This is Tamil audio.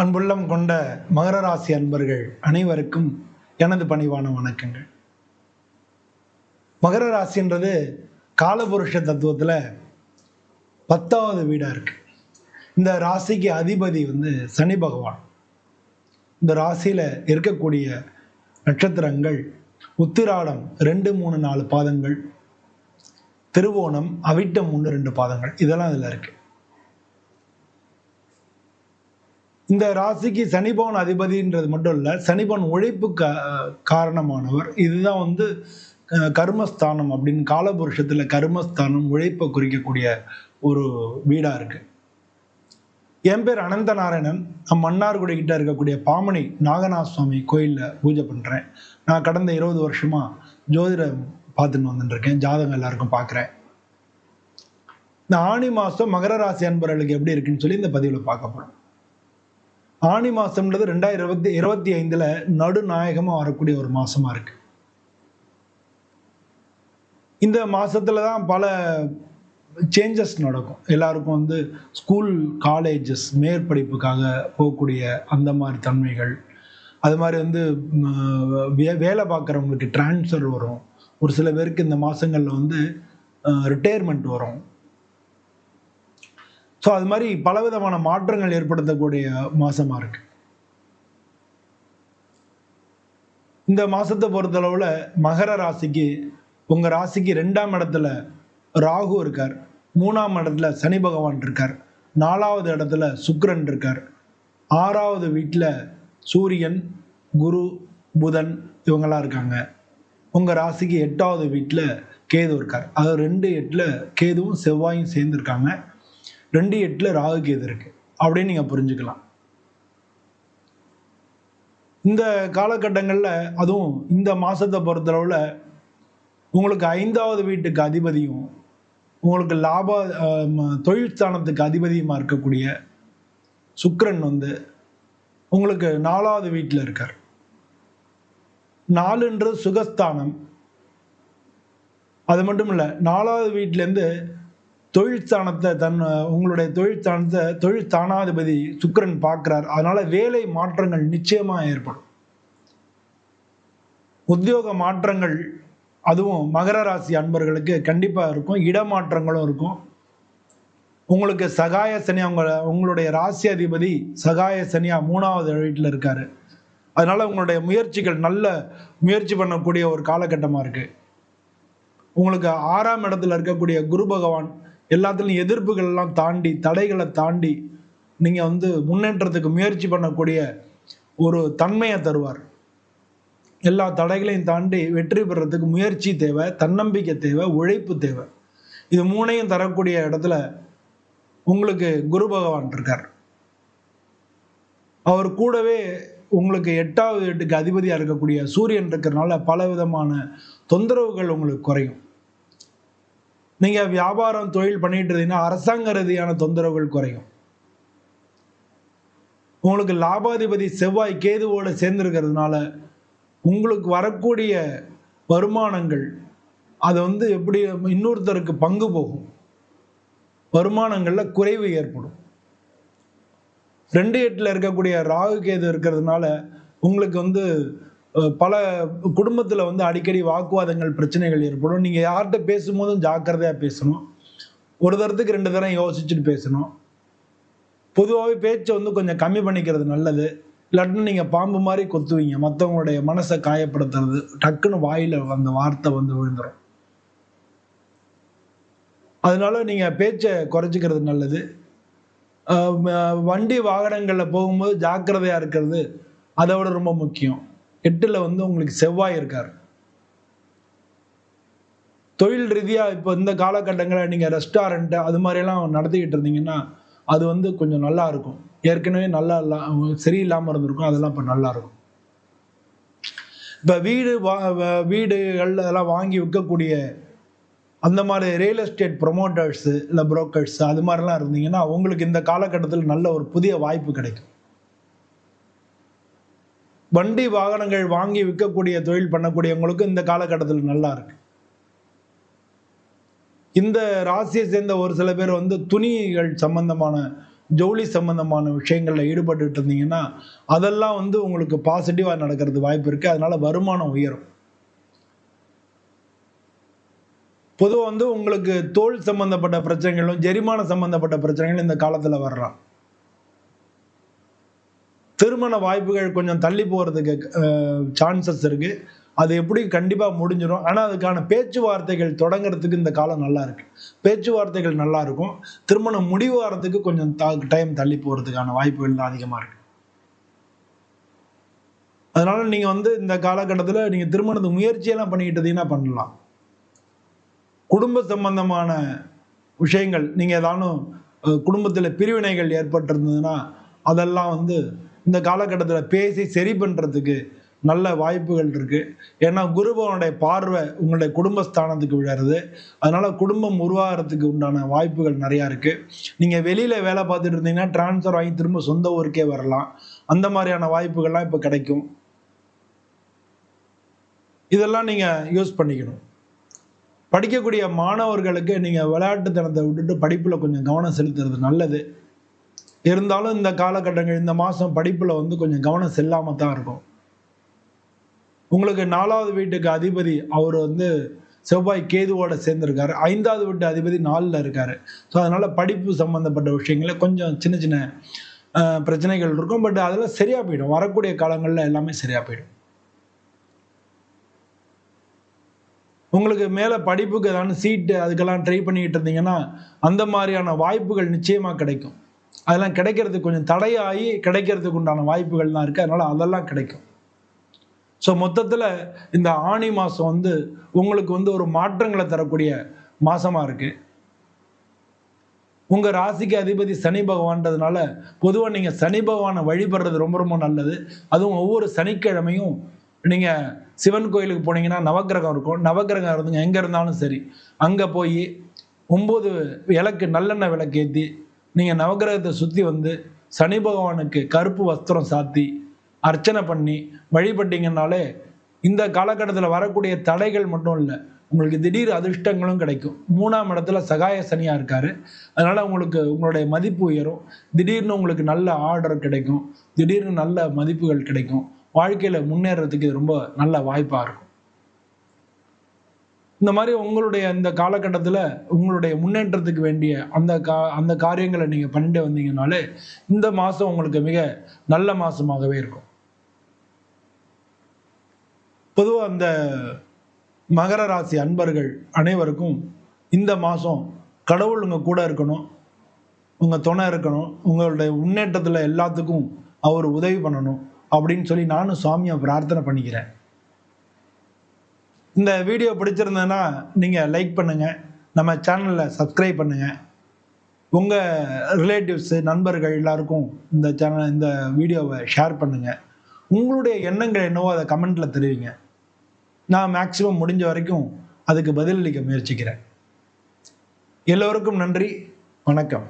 அன்புள்ளம் கொண்ட மகர ராசி அன்பர்கள் அனைவருக்கும் எனது பணிவான வணக்கங்கள். மகர ராசின்றது காலபுருஷ தத்துவத்தில் பத்தாவது வீடாக இருக்கு. இந்த ராசிக்கு அதிபதி வந்து சனி பகவான். இந்த ராசியில் இருக்கக்கூடிய நட்சத்திரங்கள் உத்திராடம் ரெண்டு மூணு நாலு பாதங்கள். திருவோணம் அவிட்டம் ஒன்று ரெண்டு பாதங்கள். இதெல்லாம் இதில் இருக்குது இந்த ராசிக்கு சனிபவன் அதிபதின்றது மட்டும் இல்லை சனிபவன் உழைப்பு கா காரணமானவர். இதுதான் வந்து கர்மஸ்தானம் அப்படின்னு காலபுருஷத்தில் கர்மஸ்தானம் உழைப்பை குறிக்கக்கூடிய ஒரு வீடாக இருக்குது என் பேர் அனந்த நாராயணன் நான் மன்னார்குடி கிட்ட இருக்கக்கூடிய பாமணி நாகநாத சுவாமி கோயிலில் பூஜை பண்ணுறேன் நான் கடந்த இருபது வருஷமாக ஜோதிடம் பார்த்துன்னு வந்துட்டுருக்கேன் ஜாதகம் எல்லாருக்கும் பார்க்குறேன். இந்த ஆணி மாதம் மகர ராசி அன்பர்களுக்கு எப்படி இருக்குன்னு சொல்லி இந்த பதிவில் பார்க்க போகிறோம் ஆணி மாதம்ன்றது ரெண்டாயிரம் இருபத்தி இருபத்தி ஐந்தில் நடுநாயகமாக வரக்கூடிய ஒரு மாதமாக இருக்குது இந்த மாதத்தில் தான் பல சேஞ்சஸ் நடக்கும். எல்லாருக்கும் வந்து ஸ்கூல் காலேஜஸ் மேற்படிப்புக்காக போகக்கூடிய அந்த மாதிரி தன்மைகள். அது மாதிரி வந்து வே- வேலை பார்க்குறவங்களுக்கு ட்ரான்ஸ்ஃபர் வரும். ஒரு சில பேருக்கு இந்த மாதங்களில் வந்து ரிட்டையர்மெண்ட் வரும். ஸோ அது மாதிரி பலவிதமான மாற்றங்கள் ஏற்படுத்தக்கூடிய மாதமாக இருக்கு. இந்த மாதத்தை பொறுத்தளவில் மகர ராசிக்கு உங்கள் ராசிக்கு ரெண்டாம் இடத்துல ராகு இருக்கார். மூணாம் இடத்துல சனி பகவான் இருக்கார். நாலாவது இடத்துல சுக்கரன் இருக்கார். ஆறாவது வீட்டில் சூரியன் குரு புதன் இவங்கெல்லாம் இருக்காங்க. உங்கள் ராசிக்கு எட்டாவது வீட்டில் கேது இருக்கார். அது ரெண்டு எட்டில் கேதுவும் செவ்வாயும் சேர்ந்துருக்காங்க. ரெண்டு எட்டில் ராகு கேது இருக்கு. அப்படின்னு நீங்கள் புரிஞ்சுக்கலாம். இந்த காலகட்டங்களில் அதுவும் இந்த மாதத்தை பொறுத்தளவில் உங்களுக்கு ஐந்தாவது வீட்டுக்கு அதிபதியும் உங்களுக்கு லாப ஆம், தொழில் ஸ்தானத்துக்கு அதிபதியுமா இருக்கக்கூடிய சுக்கரன் வந்து உங்களுக்கு நாலாவது வீட்டில் இருக்கார். நாலுன்றது சுகஸ்தானம். அது மட்டும் இல்லை நாலாவது வீட்டிலேருந்து தொழிற்சாணத்தை தன் உங்களுடைய தொழிற்சாணத்தை ஸ்தானத்தை தொழில் ஸ்தானாதிபதி சுக்கிரன் பார்க்குறார். அதனால வேலை மாற்றங்கள் நிச்சயமா ஏற்படும். உத்தியோக மாற்றங்கள் அதுவும் மகர ராசி அன்பர்களுக்கு கண்டிப்பாக இருக்கும். இடமாற்றங்களும் இருக்கும். உங்களுக்கு சகாய சனி அவங்க உங்களுடைய ராசி அதிபதி சகாய சனியா மூணாவது வீட்டில் இருக்காரு. அதனால உங்களுடைய முயற்சிகள் நல்ல முயற்சி பண்ணக்கூடிய ஒரு காலகட்டமாக இருக்கு. உங்களுக்கு ஆறாம் இடத்துல இருக்கக்கூடிய குரு பகவான் எல்லாத்துலையும் எதிர்ப்புகள் எல்லாம் தாண்டி தடைகளை தாண்டி நீங்க வந்து முன்னேற்றத்துக்கு முயற்சி பண்ணக்கூடிய ஒரு தன்மையை தருவார். எல்லா தடைகளையும் தாண்டி வெற்றி பெறுறதுக்கு முயற்சி தேவை தன்னம்பிக்கை தேவை உழைப்பு தேவை. இது மூணையும் தரக்கூடிய இடத்துல உங்களுக்கு குரு பகவான் இருக்கார். அவர் கூடவே உங்களுக்கு எட்டாவது எட்டுக்கு அதிபதியாக இருக்கக்கூடிய சூரியன் இருக்கிறனால பல விதமான தொந்தரவுகள் உங்களுக்கு குறையும். நீங்க வியாபாரம் தொழில் பண்ணிட்டு இருந்தீங்கன்னா அரசாங்க ரீதியான தொந்தரவுகள் குறையும். உங்களுக்கு லாபாதிபதி செவ்வாய் கேதுவோட சேர்ந்திருக்கிறதுனால உங்களுக்கு வரக்கூடிய வருமானங்கள் அது வந்து எப்படி இன்னொருத்தருக்கு பங்கு போகும். வருமானங்களில் குறைவு ஏற்படும். ரெண்டு எட்டில் இருக்கக்கூடிய ராகு கேது இருக்கிறதுனால உங்களுக்கு வந்து பல குடும்பத்தில் வந்து அடிக்கடி வாக்குவாதங்கள் பிரச்சனைகள் ஏற்படும். நீங்கள் யார்கிட்ட பேசும்போதும் ஜாக்கிரதையாக பேசணும். ஒரு தரத்துக்கு ரெண்டு தரம் யோசிச்சுட்டு பேசணும். பொதுவாகவே பேச்சை வந்து கொஞ்சம் கம்மி பண்ணிக்கிறது நல்லது. இல்லாட்டினா நீங்கள் பாம்பு மாதிரி கொத்துவீங்க. மற்றவங்களுடைய மனசை காயப்படுத்துறது. டக்குன்னு வாயில் அந்த வார்த்தை வந்து விழுந்துரும். அதனால நீங்கள் பேச்சை குறைச்சிக்கிறது நல்லது. வண்டி வாகனங்களில் போகும்போது ஜாக்கிரதையாக இருக்கிறது அதை விட ரொம்ப முக்கியம். எட்டில் வந்து உங்களுக்கு செவ்வாய் இருக்கார். தொழில் ரீதியாக இப்போ இந்த காலகட்டங்களில் நீங்கள் ரெஸ்டாரண்ட்டு அது மாதிரியெல்லாம் நடத்திக்கிட்டு இருந்தீங்கன்னா அது வந்து கொஞ்சம் நல்லா இருக்கும். ஏற்கனவே நல்லா இல்லா சரியில்லாமல் இருந்திருக்கும். அதெல்லாம் இப்போ நல்லா இருக்கும். இப்போ வீடு வா வ- வீடுகள் அதெல்லாம் வாங்கி விற்கக்கூடிய அந்த மாதிரி ரியல் எஸ்டேட் ப்ரொமோட்டர்ஸு இல்லை புரோக்கர்ஸ் அது மாதிரிலாம் இருந்தீங்கன்னா உங்களுக்கு இந்த காலகட்டத்தில் நல்ல ஒரு புதிய வாய்ப்பு கிடைக்கும். வண்டி வாகனங்கள் வாங்கி விற்கக்கூடிய தொழில் பண்ணக்கூடியவங்களுக்கு இந்த காலகட்டத்தில் நல்லா இருக்கு. இந்த ராசியை சேர்ந்த ஒரு சில பேர் வந்து துணிகள் சம்பந்தமான ஜவுளி சம்பந்தமான விஷயங்களில் ஈடுபட்டுட்டு இருந்தீங்கன்னா அதெல்லாம் வந்து உங்களுக்கு பாசிட்டிவாக நடக்கிறது வாய்ப்பு இருக்குது அதனால வருமானம் உயரும். பொதுவாக வந்து உங்களுக்கு தோல் சம்பந்தப்பட்ட பிரச்சனைகளும் ஜெரிமான சம்பந்தப்பட்ட பிரச்சனைகளும் இந்த காலத்தில் வர்றான் திருமண வாய்ப்புகள் கொஞ்சம் தள்ளி போகிறதுக்கு சான்சஸ் இருக்குது அது எப்படி கண்டிப்பாக முடிஞ்சிடும் ஆனால் அதுக்கான பேச்சுவார்த்தைகள் தொடங்குறதுக்கு இந்த காலம் நல்லா இருக்கு. பேச்சுவார்த்தைகள் நல்லா இருக்கும். திருமணம் முடிவு ஆகிறதுக்கு கொஞ்சம் டைம் தள்ளி போகிறதுக்கான வாய்ப்புகள் தான் அதிகமாக இருக்கு. அதனால நீங்கள் வந்து இந்த காலகட்டத்தில் நீங்கள் திருமணத்துக்கு முயற்சியெல்லாம் பண்ணிக்கிட்டதீங்கன்னா பண்ணலாம். குடும்ப சம்பந்தமான விஷயங்கள் நீங்கள் ஏதானும் குடும்பத்தில் பிரிவினைகள் ஏற்பட்டிருந்ததுன்னா அதெல்லாம் வந்து இந்த காலகட்டத்தில் பேசி சரி பண்ணுறதுக்கு நல்ல வாய்ப்புகள் இருக்கு. ஏன்னா குருபவனுடைய பார்வை உங்களுடைய குடும்பஸ்தானத்துக்கு விழறது அதனால குடும்பம் உருவாகிறதுக்கு உண்டான வாய்ப்புகள் நிறையா இருக்கு. நீங்கள் வெளியில் வேலை பார்த்துட்டு இருந்தீங்கன்னா டிரான்ஸ்ஃபர் வாங்கி திரும்ப சொந்த ஊருக்கே வரலாம். அந்த மாதிரியான வாய்ப்புகள்லாம் இப்போ கிடைக்கும். இதெல்லாம் நீங்கள் யூஸ் பண்ணிக்கணும். படிக்கக்கூடிய மாணவர்களுக்கு நீங்கள் விளையாட்டுத்தனத்தை விட்டுட்டு படிப்பில் கொஞ்சம் கவனம் செலுத்துறது நல்லது. இருந்தாலும் இந்த காலகட்டங்கள் இந்த மாதம் படிப்பில் வந்து கொஞ்சம் கவனம் செல்லாமல் தான் இருக்கும். உங்களுக்கு நாலாவது வீட்டுக்கு அதிபதி அவர் வந்து செவ்வாய் கேதுவோட சேர்ந்துருக்காரு. ஐந்தாவது வீட்டு அதிபதி நாலில் இருக்காரு. ஸோ அதனால் படிப்பு சம்மந்தப்பட்ட விஷயங்களில் கொஞ்சம் சின்ன சின்ன பிரச்சனைகள் இருக்கும். பட் அதெல்லாம் சரியாக போயிடும். வரக்கூடிய காலங்களில் எல்லாமே சரியாக போயிடும். உங்களுக்கு மேலே படிப்புக்கு ஏதாவது சீட்டு அதுக்கெல்லாம் ட்ரை பண்ணிக்கிட்டு இருந்தீங்கன்னா அந்த மாதிரியான வாய்ப்புகள் நிச்சயமாக கிடைக்கும். அதெல்லாம் கிடைக்கிறதுக்கு கொஞ்சம் தடையாகி கிடைக்கிறதுக்கு உண்டான வாய்ப்புகள்லாம் இருக்குது அதனால் அதெல்லாம் கிடைக்கும். ஸோ மொத்தத்தில் இந்த ஆணி மாதம் வந்து உங்களுக்கு வந்து ஒரு மாற்றங்களை தரக்கூடிய மாதமாக இருக்குது உங்கள் ராசிக்கு அதிபதி சனி பகவான்றதுனால பொதுவாக நீங்கள் சனி பகவானை வழிபடுறது ரொம்ப ரொம்ப நல்லது. அதுவும் ஒவ்வொரு சனிக்கிழமையும் நீங்கள் சிவன் கோயிலுக்கு போனீங்கன்னா நவக்கிரகம் இருக்கும். நவக்கிரகம் இருந்துங்க எங்கே இருந்தாலும் சரி. அங்கே போய் ஒம்பது விளக்கு நல்லெண்ணெய் விளக்கு ஏற்றி நீங்கள் நவகிரகத்தை சுற்றி வந்து சனி பகவானுக்கு கருப்பு வஸ்திரம் சாத்தி அர்ச்சனை பண்ணி வழிபட்டீங்கன்னாலே இந்த காலகட்டத்தில் வரக்கூடிய தடைகள் மட்டும் இல்லை. உங்களுக்கு திடீர் அதிர்ஷ்டங்களும் கிடைக்கும். மூணாம் இடத்துல சகாய சனியாக இருக்காரு. அதனால் உங்களுக்கு உங்களுடைய மதிப்பு உயரும். திடீர்னு உங்களுக்கு நல்ல ஆர்டர் கிடைக்கும். திடீர்னு நல்ல மதிப்புகள் கிடைக்கும். வாழ்க்கையில் முன்னேறதுக்கு ரொம்ப நல்ல வாய்ப்பாக இருக்கும். இந்த மாதிரி உங்களுடைய இந்த காலகட்டத்தில் உங்களுடைய முன்னேற்றத்துக்கு வேண்டிய அந்த கா அந்த காரியங்களை நீங்கள் பண்ணிட்டு வந்தீங்கனாலே இந்த மாதம் உங்களுக்கு மிக நல்ல மாதமாகவே இருக்கும். பொதுவாக அந்த மகர ராசி அன்பர்கள் அனைவருக்கும் இந்த மாதம் கடவுள் உங்கள் கூட இருக்கணும் உங்கள் துணை இருக்கணும் உங்களுடைய முன்னேற்றத்தில் எல்லாத்துக்கும் அவர் உதவி பண்ணணும் அப்படின்னு சொல்லி நானும் சாமியை பிரார்த்தனை பண்ணிக்கிறேன். இந்த வீடியோ பிடிச்சிருந்ததுன்னா நீங்கள் லைக் பண்ணுங்கள் நம்ம சேனலில் சப்ஸ்கிரைப் பண்ணுங்கள் உங்கள் ரிலேட்டிவ்ஸு நண்பர்கள் எல்லாருக்கும் இந்த சேனல் இந்த வீடியோவை ஷேர் பண்ணுங்கள் உங்களுடைய எண்ணங்கள் என்னவோ அதை கமெண்ட்டில் தெரிவிங்க. நான் மேக்சிமம் முடிஞ்ச வரைக்கும் அதுக்கு பதிலளிக்க முயற்சிக்கிறேன். எல்லோருக்கும் நன்றி. வணக்கம்.